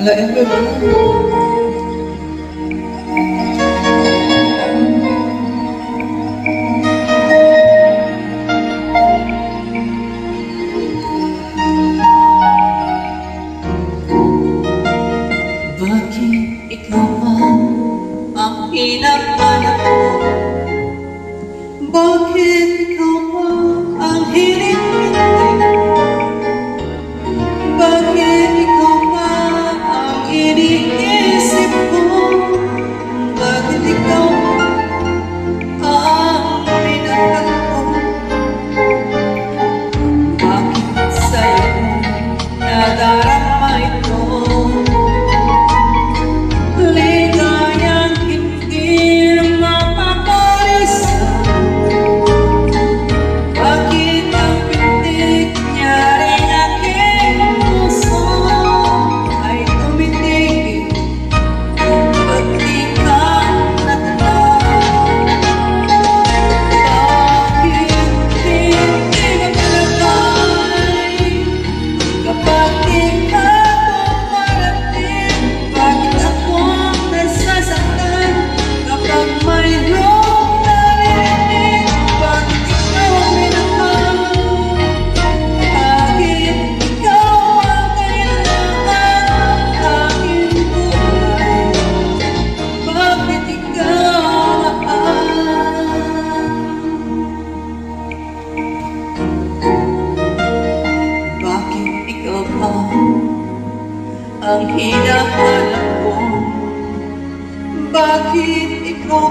Lain ko ba? Bakit ikaw pa ang hinahanap ko? Bakit iniisip ko na ang hinahanap ko Bakit ikaw